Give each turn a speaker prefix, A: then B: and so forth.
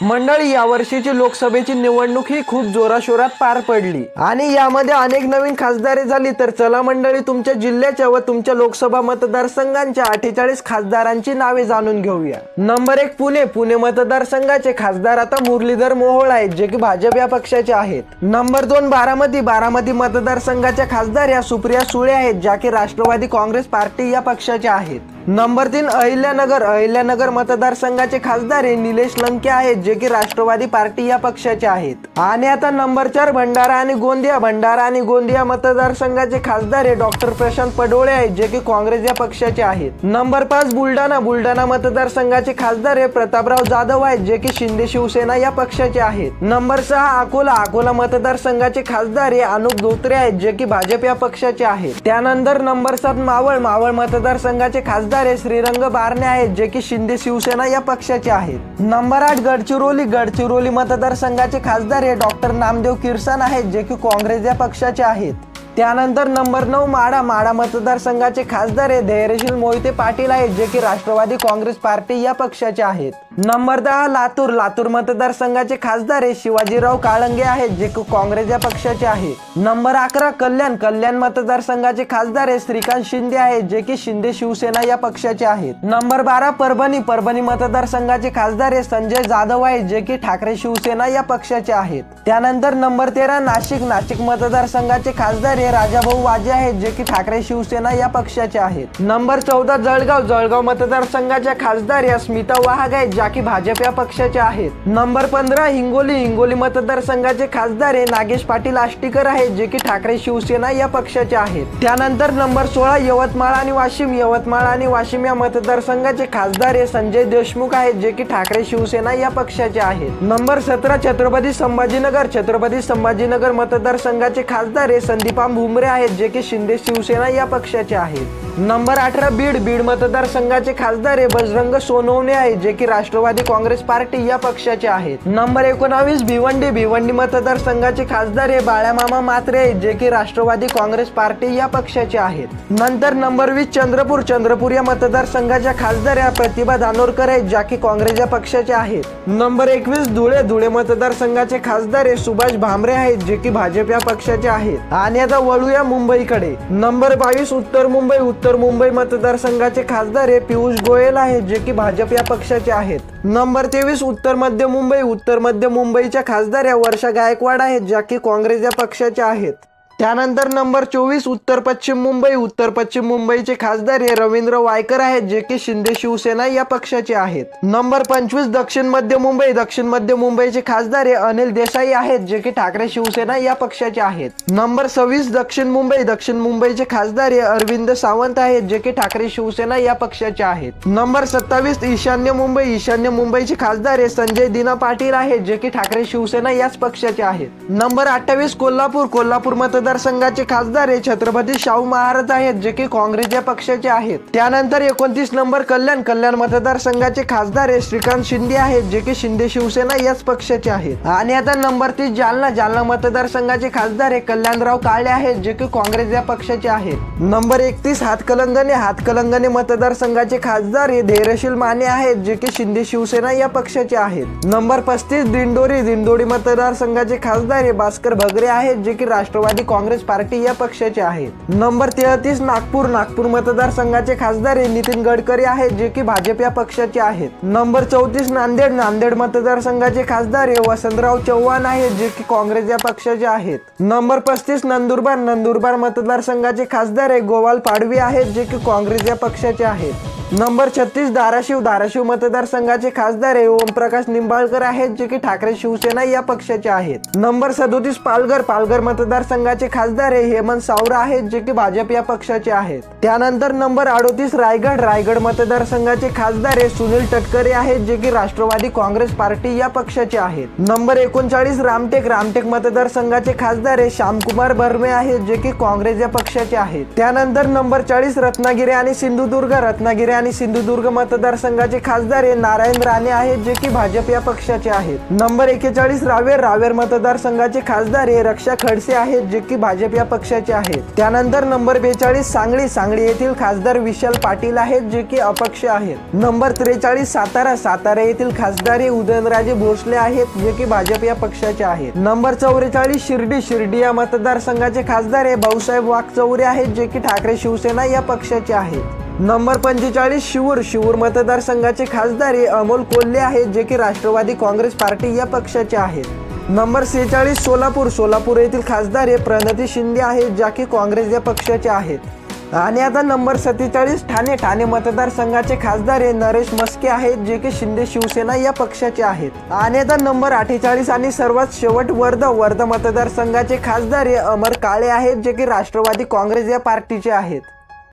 A: मंडळी या वर्षीची लोकसभेची निवडणूक ही खूप जोराशोरात पार पडली. आणि यामध्ये अनेक नवीन खासदारे झाली तर चला मंडळी तुमच्या जिल्ह्याच्या व तुमच्या लोकसभा मतदारसंघांच्या अठ्ठेचाळीस खासदारांची नावे जाणून घेऊया. नंबर एक पुणे. पुणे मतदारसंघाचे खासदार आता मुरलीधर मोहोळ आहेत जे की भाजप या पक्षाचे आहेत. नंबर दोन बारामती. बारामती मतदारसंघाच्या खासदार या सुप्रिया सुळे आहेत ज्या की राष्ट्रवादी काँग्रेस पार्टी या पक्षाच्या आहेत. नंबर तीन अहिल्यानगर. अहिल्यानगर मतदारसंघाचे खासदार हे निलेश लंके आहेत जे की राष्ट्रवादी पार्टी या पक्षाचे आहेत. आणि आता नंबर चार भंडारा आणि गोंदिया. भंडारा आणि गोंदिया मतदारसंघाचे खासदार हे डॉक्टर प्रशांत पडोळे आहेत जे की काँग्रेस या पक्षाचे आहेत. नंबर पाच बुलढाणा. बुलढाणा मतदारसंघाचे खासदार हे प्रतापराव जाधव आहेत जे की शिंदे शिवसेना या पक्षाचे आहेत. नंबर सहा अकोला. अकोला मतदारसंघाचे खासदार हे अनुप धोत्रे आहेत जे की भाजप या पक्षाचे आहेत. त्यानंतर नंबर सात मावळ. मावळ मतदारसंघाचे खासदार हे श्रीरंग बारणे आहेत जे की शिंदे शिवसेना या पक्षाचे आहेत. नंबर आठ गडचिरोली. गडचिरोली मतदारसंघाचे खासदार हे डॉक्टर नामदेव किरसन आहेत जे की काँग्रेस या पक्षाचे आहेत. त्यानंतर नंबर नऊ माडा. माडा मतदारसंघाचे खासदार हे धैर्यशील मोहिते पाटील आहेत जे की राष्ट्रवादी काँग्रेस पार्टी या पक्षाचे आहेत. नंबर दहा लातूर. लातूर मतदारसंघाचे खासदार हे शिवाजीराव काळंगे आहेत जे की काँग्रेस या पक्षाचे आहे. नंबर अकरा कल्याण. कल्याण मतदारसंघाचे खासदार हे श्रीकांत शिंदे आहेत जे की शिंदे शिवसेना या पक्षाचे आहेत. नंबर बारा परभणी. परभणी मतदारसंघाचे खासदार हे संजय जाधव आहेत जे की ठाकरे शिवसेना या पक्षाचे आहेत. त्यानंतर नंबर तेरा नाशिक. नाशिक मतदारसंघाचे खासदार हे राजाभाऊ वाजे आहेत जे की ठाकरे शिवसेना या पक्षाचे आहेत. नंबर चौदा जळगाव. जळगाव मतदारसंघाच्या खासदार या स्मिता वाहग आहेत ज्या की भाजप या पक्षाच्या आहेत. नंबर पंधरा हिंगोली. हिंगोली मतदारसंघाचे खासदार हे नागेश पाटील आष्टीकर आहेत जे की ठाकरे शिवसेना या पक्षाचे आहेत. त्यानंतर नंबर सोळा यवतमाळ आणि वाशिम. यवतमाळ आणि वाशिम या मतदारसंघाचे खासदार हे संजय देशमुख आहेत जे की ठाकरे शिवसेना या पक्षाचे आहेत. नंबर सतरा छत्रपती संभाजीनगर. छत्रपती संभाजीनगर मतदारसंघाचे खासदार हे संदीपाम भुमरे आहेत जे की शिंदे शिवसेना या पक्षाचे आहेत. नंबर अठरा बीड. बीड मतदारसंघाचे खासदार हे बजरंग सोनवणे आहेत जे की राष्ट्रवादी काँग्रेस पार्टी या पक्षाचे आहेत. नंबर एकोणावीस भिवंडी भिवंडी मतदारसंघाचे खासदार हे बाळामामा मात्रे आहेत जे की राष्ट्रवादी काँग्रेस पार्टी या पक्षाचे आहेत. नंतर नंबर वीस चंद्रपूर चंद्रपूर या मतदारसंघाच्या खासदार या प्रतिभा दानोरकर आहेत ज्या की काँग्रेस या पक्षाचे आहेत. नंबर एकवीस धुळे धुळे मतदारसंघाचे खासदार हे सुभाष भामरे आहेत जे की भाजप या पक्षाचे आहेत. आणि आता वळूया मुंबईकडे. नंबर बावीस उत्तर मुंबई उत्तर मुंबई मतदारसंघाचे खासदार हे पियुष गोयल आहेत जे की भाजप या पक्षाचे आहेत. नंबर तेवीस उत्तर मध्य मुंबई. उत्तर मध्य मुंबईच्या खासदार या वर्षा गायकवाड आहेत ज्या की काँग्रेस या पक्षाच्या आहेत. त्यानंतर नंबर चोवीस उत्तर पश्चिम मुंबई. उत्तर पश्चिम मुंबईचे खासदार हे रवींद्र वायकर आहेत जे की शिंदे शिवसेना या पक्षाचे आहेत. नंबर पंचवीस दक्षिण मध्य मुंबई. दक्षिण मध्य मुंबईचे खासदार हे अनिल देसाई आहेत जे की ठाकरे शिवसेना या पक्षाचे आहेत. नंबर सव्वीस दक्षिण मुंबई. दक्षिण मुंबईचे खासदार हे अरविंद सावंत आहेत जे की ठाकरे शिवसेना या पक्षाचे आहेत. नंबर सत्तावीस ईशान्य मुंबई. ईशान्य मुंबईचे खासदार हे संजय दिना पाटील आहेत जे की ठाकरे शिवसेना याच पक्षाचे आहेत. नंबर अठ्ठावीस कोल्हापूर. कोल्हापूर मतदारसंघाचे खासदार हे छत्रपती शाहू महाराज आहेत जे की काँग्रेस या पक्षाचे आहेत. त्यानंतर एकोणतीस नंबर कल्याण कल्याण मतदारसंघाचे खासदार हे श्रीकांत शिंदे आहेत जे की शिंदे शिवसेना याच पक्षाचे आहेत. आणि आता नंबर तीस जालना जालना मतदारसंघाचे खासदार हे कल्याणराव काळे आहेत जे की काँग्रेस या पक्षाचे आहेत. नंबर एकतीस हातकलंगणे हातकलंगणे मतदारसंघाचे खासदार हे धैर्यशील माने आहेत जे की शिंदे शिवसेना या पक्षाचे आहेत. नंबर पस्तीस दिंडोरी दिंडोरी मतदारसंघाचे खासदार हे भास्कर भगरे आहेत जे की राष्ट्रवादी काँग्रेस पार्टी या पक्षाचे आहेत. नंबर तेहतीस नागपूर नागपूर मतदारसंघाचे खासदार हे नितीन गडकरी आहेत जे की भाजप या पक्षाचे आहेत. नंबर चौतीस नांदेड नांदेड मतदारसंघाचे खासदार हे वसंतराव चव्हाण आहेत जे की काँग्रेस या पक्षाचे आहेत. नंबर पस्तीस नंदुरबार नंदुरबार मतदारसंघाचे खासदार हे गोवाल पाडवी आहेत जे की काँग्रेस या पक्षाचे आहेत. नंबर छत्तीस धाराशिव. धाराशिव मतदारसंघाचे खासदार हे ओमप्रकाश निंबाळकर आहेत जे की ठाकरे शिवसेना या पक्षाचे आहेत. नंबर सदोतीस पालघर. पालघर मतदारसंघाचे खासदार हे हेमंत सावरा आहेत जे की भाजप या पक्षाचे आहेत. त्यानंतर नंबर अडोतीस रायगड. रायगड मतदारसंघाचे खासदार हे सुनील तटकरे आहेत जे की राष्ट्रवादी काँग्रेस पार्टी या पक्षाचे आहेत. नंबर एकोणचाळीस रामटेक. रामटेक मतदारसंघाचे खासदार हे श्यामकुमार बर्मे आहेत जे की काँग्रेस या पक्षाचे आहेत. त्यानंतर नंबर चाळीस रत्नागिरी आणि सिंधुदुर्ग. रत्नागिरी आणि सिंधुदुर्ग मतदारसंघाचे खासदार हे नारायण राणे आहेत जे की भाजप या पक्षाचे आहेत. नंबर एकेचाळीस रावेर. रावेर मतदारसंघाचे खासदार हे रक्षा खडसे आहेत जे की भाजप या पक्षाचे आहेत. त्यानंतर नंबर बेचाळीस सांगली. सांगली येथील खासदार विशाल पाटील आहेत जे की अपक्ष आहेत. नंबर त्रेचाळीस सातारा. सातारा येथील खासदार हे उदयनराजे भोसले आहेत जे की भाजप या पक्षाचे आहेत. नंबर चौवेचाळीस शिर्डी. शिर्डी या मतदारसंघाचे खासदार हे भाऊसाहेब वाघचौरे आहेत जे की ठाकरे शिवसेना या पक्षाचे आहेत. नंबर पंचेचाळीस शिवूर. शिवूर मतदारसंघाचे खासदार हे अमोल कोल्हे आहेत जे की राष्ट्रवादी काँग्रेस पार्टी या पक्षाचे आहेत. नंबर सेहेचाळीस सोलापूर. सोलापूर येथील खासदार हे प्रणती शिंदे आहेत ज्या की काँग्रेस या पक्षाचे आहेत. आणि आता नंबर सत्तेचाळीस ठाणे. ठाणे मतदारसंघाचे खासदार हे नरेश मस्के आहेत जे की शिंदे शिवसेना या पक्षाचे आहेत. आणि आता नंबर अठ्ठेचाळीस आणि सर्वात शेवट वर्धा वर्धा मतदारसंघाचे खासदार हे अमर काळे आहेत जे की राष्ट्रवादी काँग्रेस या पार्टीचे आहेत.